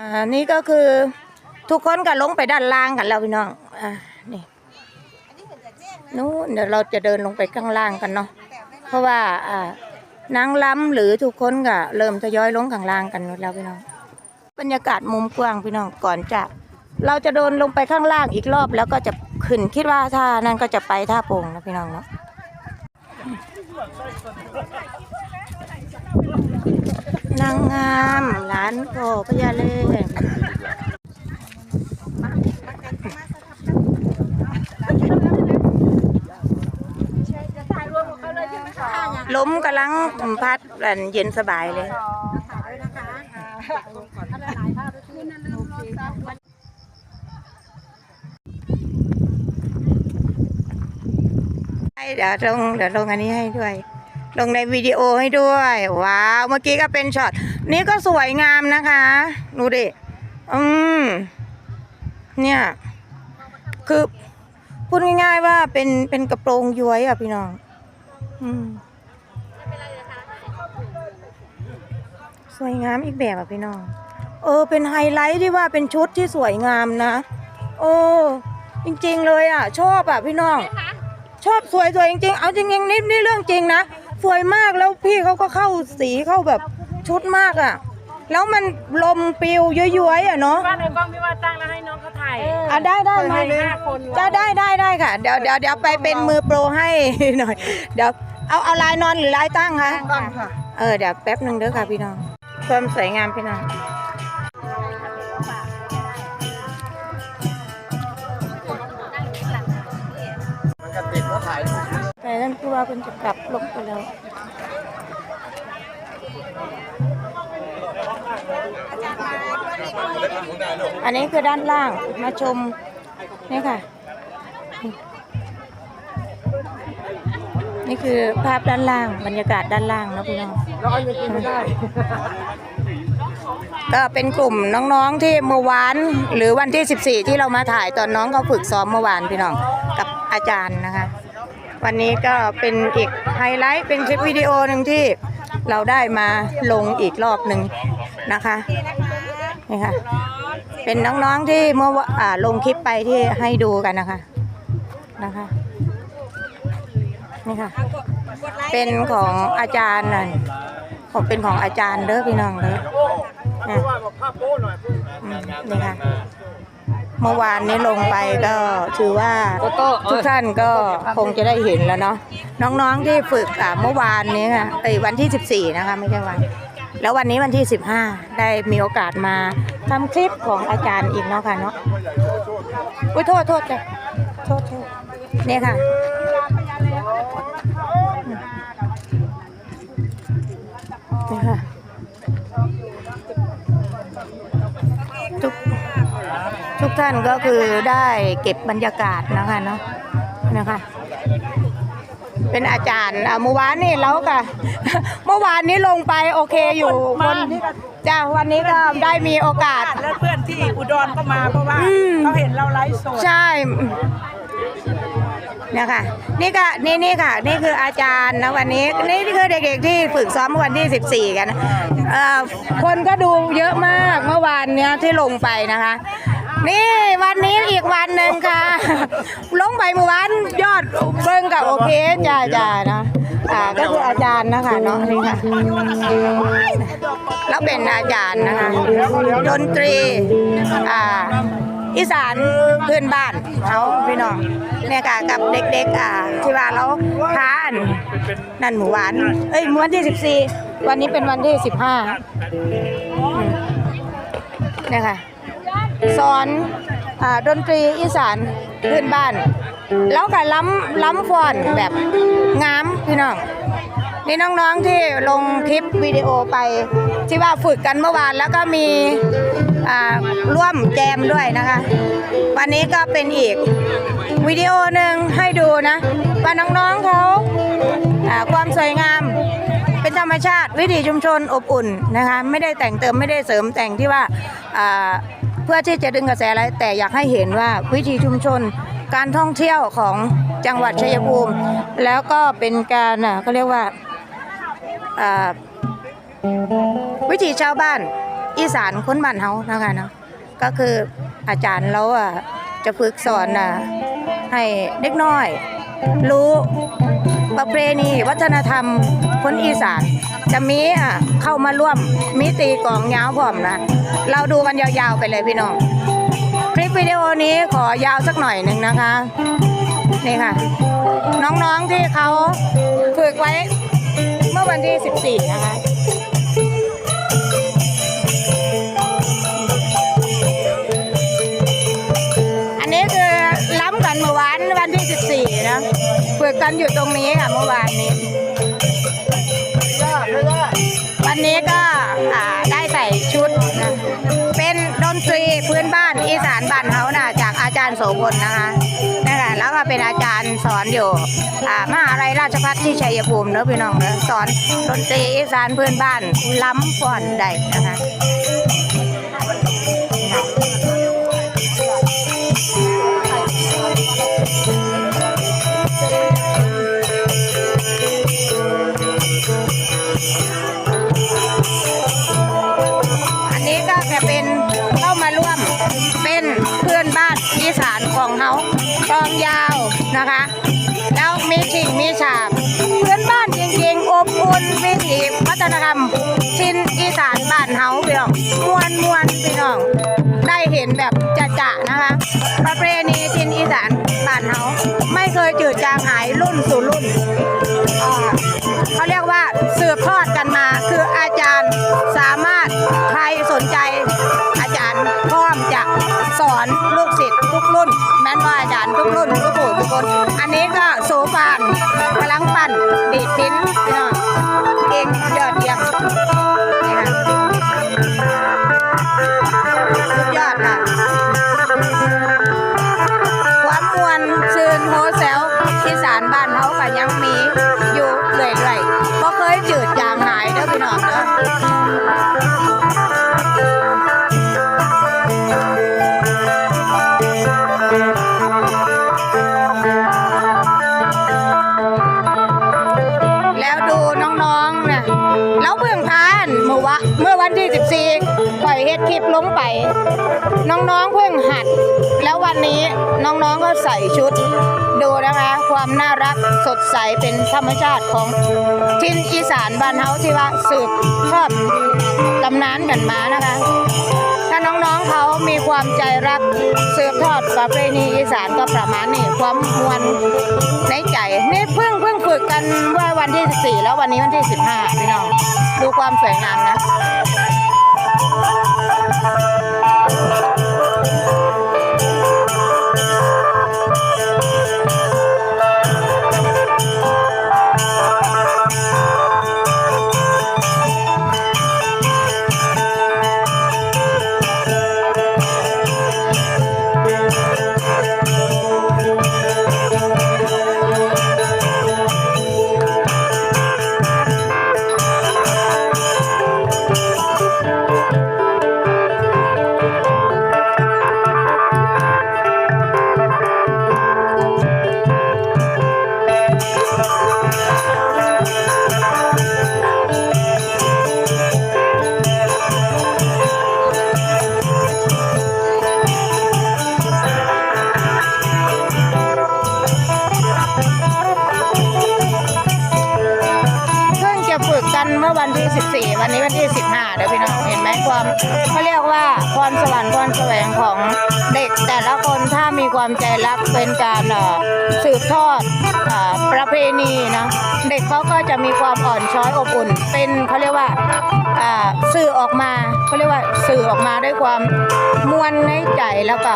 อ่านี่ก็คือทุกคนก็ลงไปด้านล่างกันแล้วพี่น้อง อ่า นี่นู้นเดี๋ยวเราจะเดินลงไปข้างล่างกันเนาะ เพราะว่า อ่านางล้ำหรือทุกคนก็เริ่มทยอยลงข้างล่างกันหมดแล้วพี่น้อง บรรยากาศมุมกว้างพี่น้อง ก่อนจะเราจะเดินลงไปข้างล่างอีกรอบแล้วก็จะขึ้นคิดว่าท่านั่นก็จะไปท่าโป่งนะพี่น้องเนาะ นางงามหลานพ่อพญาเล่ล้มกำลังพัดอันเย็นสบายเลยให้เดี๋ยวลงเดี๋ยวลงอันนี้ให้ด้วย ลงในวิดีโอให้ด้วย ว้าว เมื่อกี้ก็เป็นช็อต นี้ก็สวยงามนะคะ ดูดิ อืม เนี่ย คือพูดง่ายๆว่าเป็นเป็นกระโปรงย้วยอะพี่น้อง อืม สวยงามอีกแบบอะพี่น้อง เออ เป็นไฮไลท์ที่ว่าเป็นชุดที่สวยงามนะโอ้จริง ๆ เลยอะ ชอบอะพี่น้อง ชอบสวยสวยจริงๆ เอาจริงๆนี่นี่เรื่องจริงนะ สวยมากแล้วพี่เขาก็เข้าสีเข้าแบบชุดมากอะ่ะ แล้วมันลมปิวย้อยๆอะเนาะว่าในกล้องพี่ว่าตั้งแล้วให้น้องเขาถ่ายอะได้ได้เคยมาให้เลยห้าคนจะได้ได้ได้ค่ะ เดี๋ยวเดี๋ยวเดี๋ยวไปเป็นมือโปรให้หน่อย เดี๋ยวเอาเอาลายนอนหรือลายตั้งคะตั้งค่ะ เออเดี๋ยวแป๊บหนึ่งเด้อค่ะพี่น้องความสวยงามพี่น้องมันก็ติดว่าถ่าย แต่นั่นคือว่าคุณจะกลับลงไปแล้วอันนี้คือด้านล่างมาชมนี่ค่ะ นี่คือภาพด้านล่างบรรยากาศด้านล่างนะพี่น้องก็เป็นกลุ่มน้องๆที่เมื่อวานหรือวันที่ 14 ที่เรามาถ่ายตอนน้องเขาฝึกซ้อมเมื่อวานพี่น้องกับอาจารย์นะคะ วันนี้ก็เป็นอีกไฮไลท์เป็นคลิปวิดีโอหนึ่งที่เราได้มาลงอีกรอบหนึ่งนะคะนี่ค่ะเป็นน้องๆที่เมื่อวะอ่าลงคลิปไปที่ให้ดูกันนะคะนะคะนี่ค่ะเป็นของอาจารย์น่ะของเป็นของอาจารย์เด้อพี่น้องเด้อนะว่าบอกภาพโป้หน่อยอืมนี่ค่ะ เมื่อวานนี้ลงไปก็ถือว่าทุกท่านก็คงจะได้เห็นแล้วเนาะน้องๆที่ฝึกอะเมื่อวานนี้ค่ะไอ้วันที่ 14 นะคะไม่ใช่วัน แล้ววันนี้วันที่ 15 ได้มีโอกาสมาทำคลิปของอาจารย์อีกเนาะค่ะเนาะอุ้ยโทษโทษจ้ะโทษโทษเนี่ยค่ะนี่ค่ะ ทุกท่านก็คือได้เก็บบรรยากาศนะคะเนาะนะคะ เป็นอาจารย์อะเมื่อวานนี่เราก็ เมื่อวานนี้ลงไปโอเคอยู่บนจ้าวันนี้ก็ได้มีโอกาส แล้วเพื่อนที่อุดรก็มาเพราะว่าอืม เขาเห็นเราไลฟ์สดใช่เนี่ยค่ะ นี่ก็นี่นี่ค่ะ นี่คืออาจารย์นะวันนี้ นี่คือเด็กๆที่ฝึกซ้อมวันที่ 14 กันเอ่อคนก็ดูเยอะมากเมื่อวานเนี้ยที่ลงไปนะคะ นี่วันนี้อีกวันหนึ่งค่ะลงไปเมื่อวานยอดเบิ้งกับโอเคจ้าจ้านะอ่าก็คืออาจารย์นะคะเนาะนี่ค่ะแล้วเป็นอาจารย์นะคะดนตรีอ่าอีสานเพื้นบ้านเขาพี่น้องเนี่ยค่ะกับเด็กๆอ่าที่ว่าเราค้าอันนั่นหมู่หวานเอ้ยวันที่ 14 วันนี้เป็นวันที่ 15เนี่ยค่ะ สอนอ่าดนตรีอีสานพื้นบ้าน แล้วก็ล้ำล้ำฟอนแบบงามพี่น้องนี่น้องๆที่ลงคลิปวิดีโอไปที่ว่าฝึกกันเมื่อวานแล้วก็มีอ่าร่วมแจมด้วยนะคะ วันนี้ก็เป็นอีกวิดีโอหนึ่งให้ดูนะว่าน้องๆเขาอ่าความสวยงามเป็นธรรมชาติวิถีชุมชนอบอุ่นนะคะ ไม่ได้แต่งเติมไม่ได้เสริมแต่งที่ว่าอ่า พื่อที่จะดึงกระแสอะไรแต่อยากให้เห็นว่าวิถีชุมชน การท่องเที่ยวของจังหวัดชัยภูมิ แล้วก็เป็นการอะเขาเรียกว่าอ่าวิถีชาวบ้านอีสานคนบ้านเฮานะคะเนาะก็คืออาจารย์เราอะจะฝึกสอนอะให้เด็กน้อย รู้ประเพณีวัฒนธรรมคนอีสาน จะมีอะเข้ามาร่วมมีตีกองยาวพร้อมนะ เราดูกันยาวๆไปเลยพี่น้อง คลิปวิดีโอนี้ขอยาวสักหน่อยหนึ่งนะคะ นี่ค่ะ น้องๆที่เขาฝึกไว้เมื่อวันที่ 14 นะคะอันนี้คือล้ำกันเมื่อวานวันที่ 14 นะฝึกกันอยู่ตรงนี้ค่ะเมื่อวาน โสพลนะคะนะคะแล้วก็เป็นอาจารย์สอนอยู่อ่ามหาลัยราชภัฏที่ชัยภูมิเนอะพี่น้องเนอะสอนดนตรีอีสานพื้นบ้านล้ำฟ้อนใดนะคะ มวนมวนพี่น้อง ได้เห็นแบบจะๆนะคะ ประเพณีชินอีสานบ้านเฮาไม่เคยจืดจางหายรุ่นสู่รุ่นเขาเรียกว่าสืบทอดกันมาคืออาจารย์สามารถใครสนใจอาจารย์พร้อมจะสอนลูกศิษย์ทุกรุ่น แม้นว่าอาจารย์ทุกรุ่นทุกผู้ทุกคน อันนี้ก็โซฟาน น้องๆเพิ่งหัด แล้ววันนี้น้องๆก็ใส่ชุด ดูนะคะ ความน่ารักสดใสเป็นธรรมชาติของทินอีสานบ้านเฮาที่ว่าสืบทอดตำนานกันมานะคะ ถ้าน้องๆเขามีความใจรักสืบทอดประเพณีอีสานก็ประมาณนี้ความมวลในใจนี่เพิ่งเพิ่งฝึกกันว่าวันที่14แล้ววันนี้วันที่ 15พี่น้องดูความสวยงามนะ เเมื่อวันที่ 14 วันนี้วันที่ 15เดี๋ยวพี่น้องเห็นไหมความเขาเรียกว่าพรสวรรค์พรแสวงของเด็ก แต่ละคนถ้ามีความใจรักเป็นการสืบทอดอประเพณีนะเด็กเขาก็จะมีความอ่อนช้อยอบอุ่น เป็นเขาเรียกว่าสื่อออกมาเขาเรียกว่าสื่อออกมาด้วยความมวลในใจแล้วก็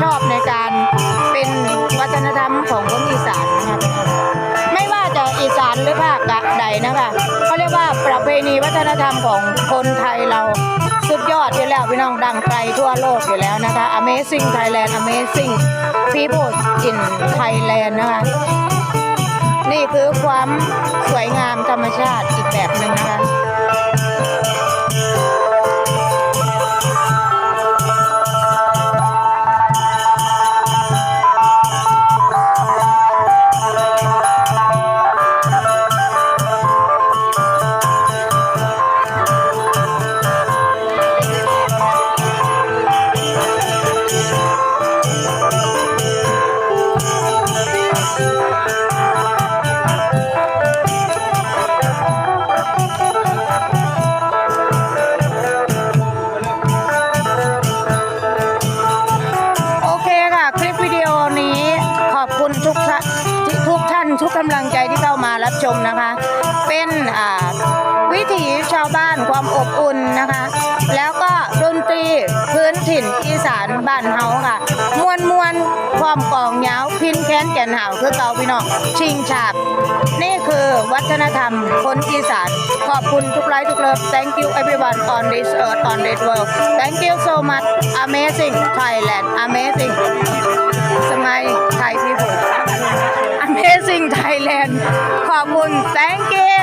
ชอบในการเป็นวัฒนธรรมของคนอีสานนะครับ ไม่ว่าจะอีสานหรือภาคใดนะคะเขาเรียกว่าประเพณีวัฒนธรรมของคนไทยเราสุดยอดอยู่แล้วพี่น้องดังไกลทั่วโลกอยู่แล้วนะคะ Amazing Thailand Amazing People in Thailand นะคะนี่คือความสวยงามธรรมชาติอีกแบบหนึ่งนะคะ ชมนะคะ เป็นวิถีชาวบ้านความอบอุ่นนะคะ แล้วก็ดนตรีพื้นถิ่นอีสานบ้านเฮาค่ะ มวนมวนความกองยาวพินแค้นแก่นหาวคือเก่าพี่น้องชิงฉาบ นี่คือวัฒนธรรมคนอีสาน ขอบคุณทุกไลค์ทุกเลิฟ thank you everyone on this earth on this world thank you so much amazing Thailand amazing สมัยไทย people amazing Thailand ขอบคุณ thank you